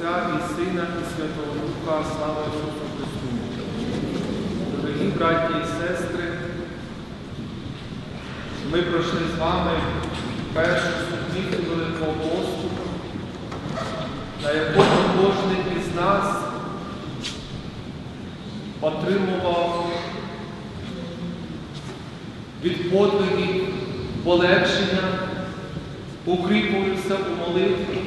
Отця і Сина, і Святого Духа, слава Ісусу Христу. Дорогі браті і сестри, ми пройшли з вами першу суботу Великого посту, на якому кожен із нас отримував від подвигів полегшення, укріплювався у молитві,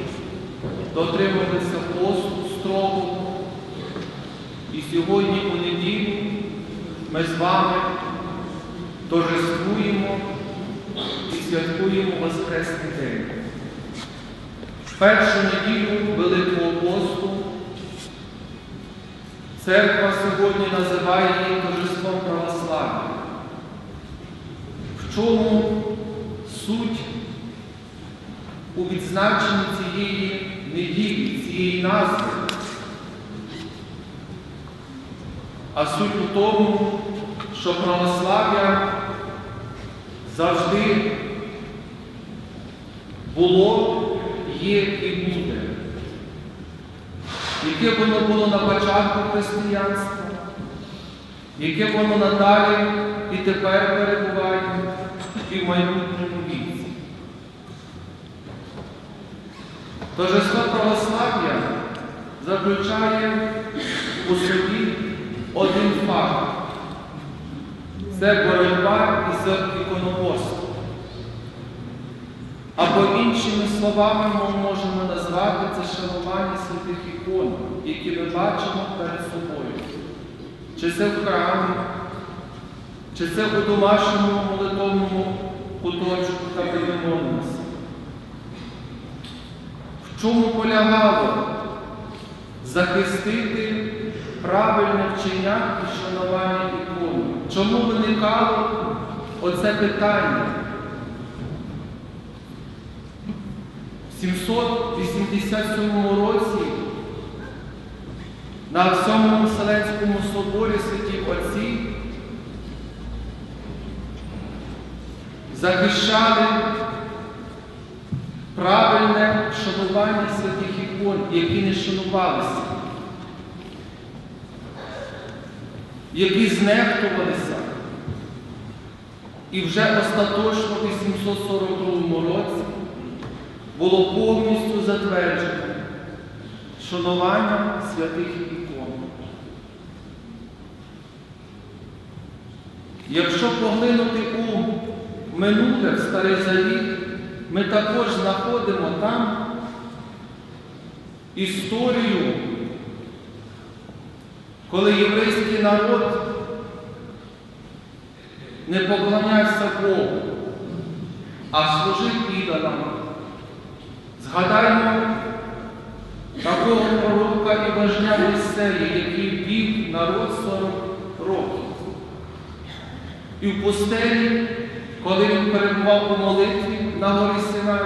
дотримувався посту строго. І сьогодні у неділю ми з вами торжествуємо і святкуємо Воскресний день. Першу неділю Великого посту церква сьогодні називає її торжеством православ'я. В чому суть у відзначенні цієї неділі, цієї назви? А суть у тому, що православ'я завжди було, є і буде. Яке воно було на початку християнства, яке воно надалі і тепер перебуває, і в майбутньому Торжество православ'я заключає у собі один факт. Це боротьба із іконоборством. Або іншими словами ми можемо назвати це шанування святих ікон, які ми бачимо перед собою. Чи це в храмі, чи це у домашньому молитовному куточку та молимося. Чому полягало захистити правильне вчення і шанування ікони? Чому виникало оце питання? В 787 році на всьому Вселенському соборі святі Отці захищали правильне шанування святих ікон, які не шанувалися, які знехтувалися. І вже остаточно в 842 році було повністю затверджено шанування святих ікон. Якщо поглинути у минуле в Старий Завіт, ми також знаходимо там історію, коли єврейський народ не поклонявся Богу, а служив ідолам. Згадаймо такого пророка і вождя Єсея, який вів народ 40 років. І в пустелі, коли він перебував у молитві на горі Синай,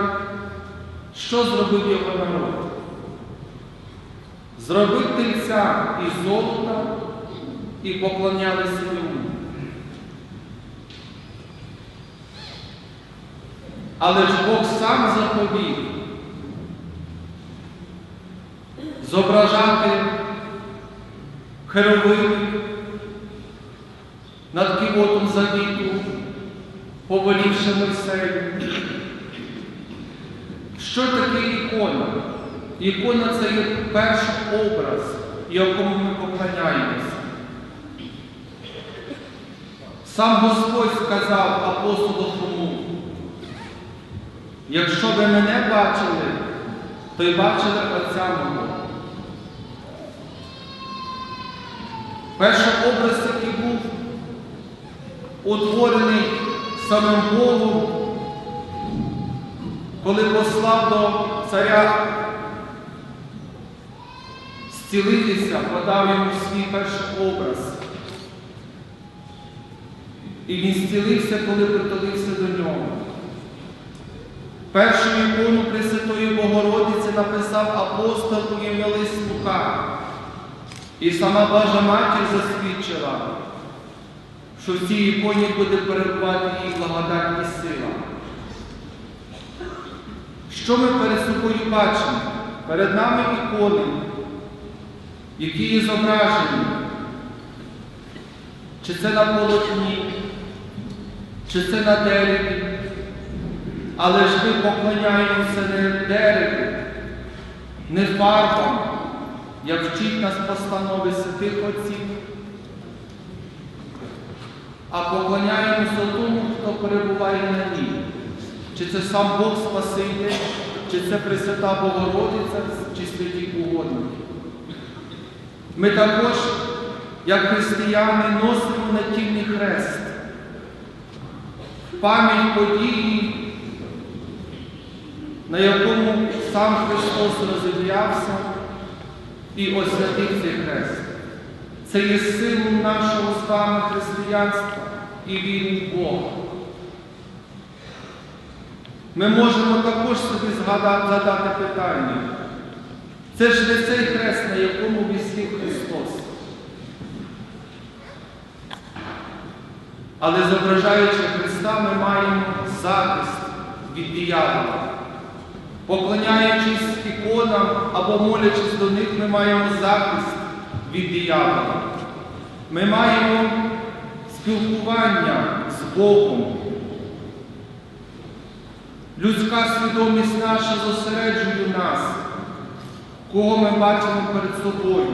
що зробив його народ? Зробив тельця із золота і поклонялися йому. Але ж Бог сам заповів зображати херовим над кивотом завіту, повелівши Мойсею. Що таке ікона? Ікона це є перший образ, якому ми поклоняємося. Сам Господь сказав апостолу Хрому, якщо ви мене бачили, то й бачили Отця мого. Перший образ, який був утворений самим Богом, коли послав до царя зцілитися, подав йому свій перший образ. І він зцілився, коли притулився до нього. Першу ікону Пресвятої Богородиці написав апостол у ім'я Лука. І сама Божа Матір засвідчила, що в цій іконі буде перебувати її благодать сила. Що ми перед собою бачимо? перед нами ікони, які є зображені, чи це на полотні, чи це на дереві, але ж ми поклоняємося не дереву, не фарбам, як вчить нас постанови святих отців, а поклоняємося тому, хто перебуває на ній. Чи це сам Бог Спаситель, чи це Пресвята Богородиця, чи святі угодники. Ми також, як християни, носимо натільний хрест, пам'ять події, на якому сам Христос розім'явся і освятив цей хрест. Це є символ нашого вами християнства і віри в Бога. Ми можемо також собі задати питання. Це ж не цей хрест, на якому висів Христос. Але зображаючи Христа, ми маємо захист від диявола. Поклоняючись іконам або молячись до них, ми маємо захист від диявола. Ми маємо спілкування з Богом. Людська свідомість наша зосереджує нас, кого ми бачимо перед собою.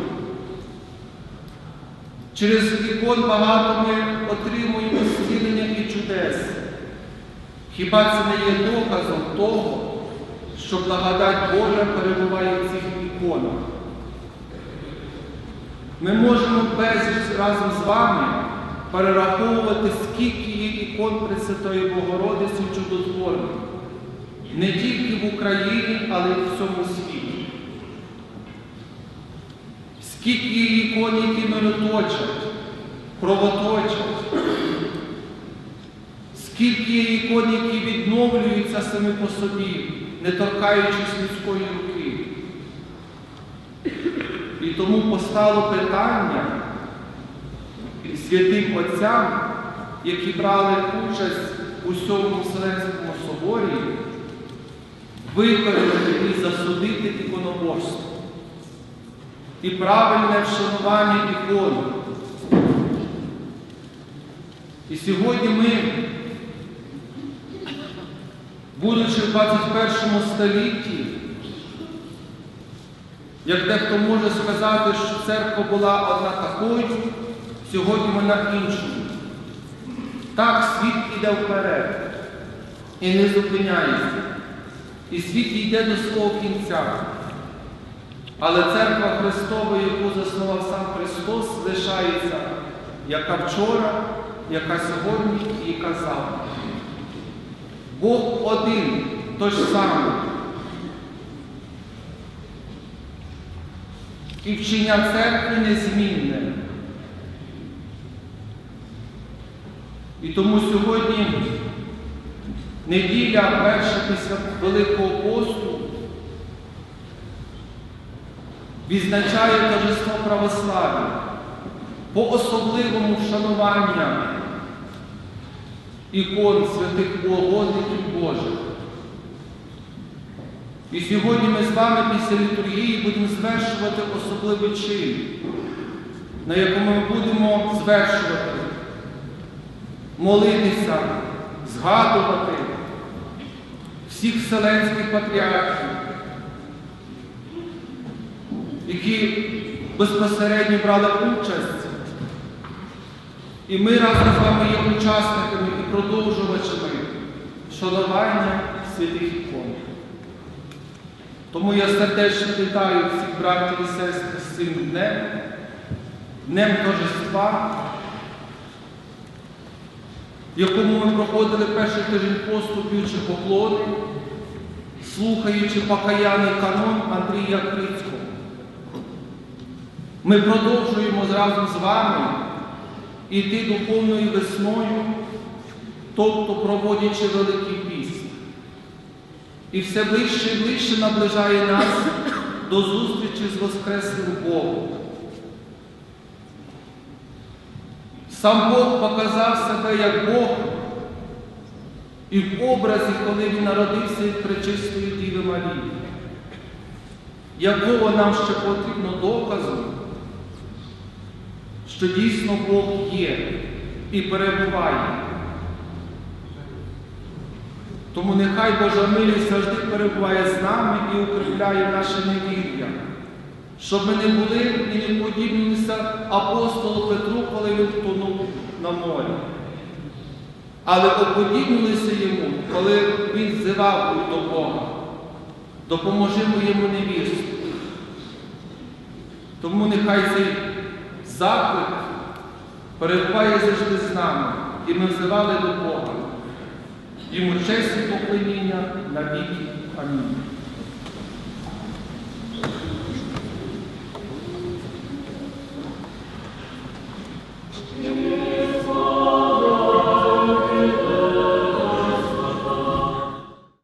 Через ікон багато ми отримуємо зцілення і чудес. Хіба це не є доказом того, що благодать Божа перебуває в цих іконах? Ми можемо безліч разом з вами перераховувати, скільки є ікон Пресвятої Богородиці чудотворних. Не тільки в Україні, але й в всьому світі. Скільки є ікон, які мироточать, кровоточать, скільки є ікон, які відновлюються самі по собі, не торкаючись людської руки. І тому постало питання святим отцям, які брали участь у сьомому Вселенському соборі, викорити і засудити іконоборство і правильне вшанування ікон. І сьогодні ми, будучи в 21 столітті, як дехто може сказати, що церква була одна такою, сьогодні вона іншою. Так, світ іде вперед і не зупиняється. І світ йде до свого кінця. Але церква Христова, яку заснував сам Христос, лишається, яка вчора, яка сьогодні і яка завтра. Бог один, той ж самий. І вчення церкви незмінне. І тому сьогодні неділя перша після Великого посту відзначає торжество православ'я по особливому вшануванню ікон святих угодників Божих. І сьогодні ми з вами після літургії будемо звершувати особливий чин, на якому ми будемо звершувати, молитися, згадувати всіх вселенських патріархів, які безпосередньо брали участь. І ми разом з вами є учасниками і продовжувачами шанування святих ікон. Тому я сердечно вітаю всіх братів і сестр з цим днем, днем торжества, в якому ми проходили перший тиждень посту, б'ючи поклони, слухаючи покаяний канон Андрія Крицького. Ми продовжуємо разом з вами іти духовною весною, тобто проводячи Великий піст. І все ближче і ближче наближає нас до зустрічі з Воскреслим Богом. Сам Бог показав себе як Бог і в образі, коли Він народився від пречистої Діви Марії. якого нам ще потрібно доказу, що дійсно Бог є і перебуває. Тому нехай Божа милість завжди перебуває з нами і укріпляє наше невір'я, щоб ми не були і не подібнилися апостолу Петру, коли він тонув на морі. Але уподібнилися йому, коли він зивав до Бога. Допоможи моєму невірству. Тому нехай цей заклик перебуває завжди з нами, і ми взивали до Бога. Йому честь і поклоніння на віки. Амінь.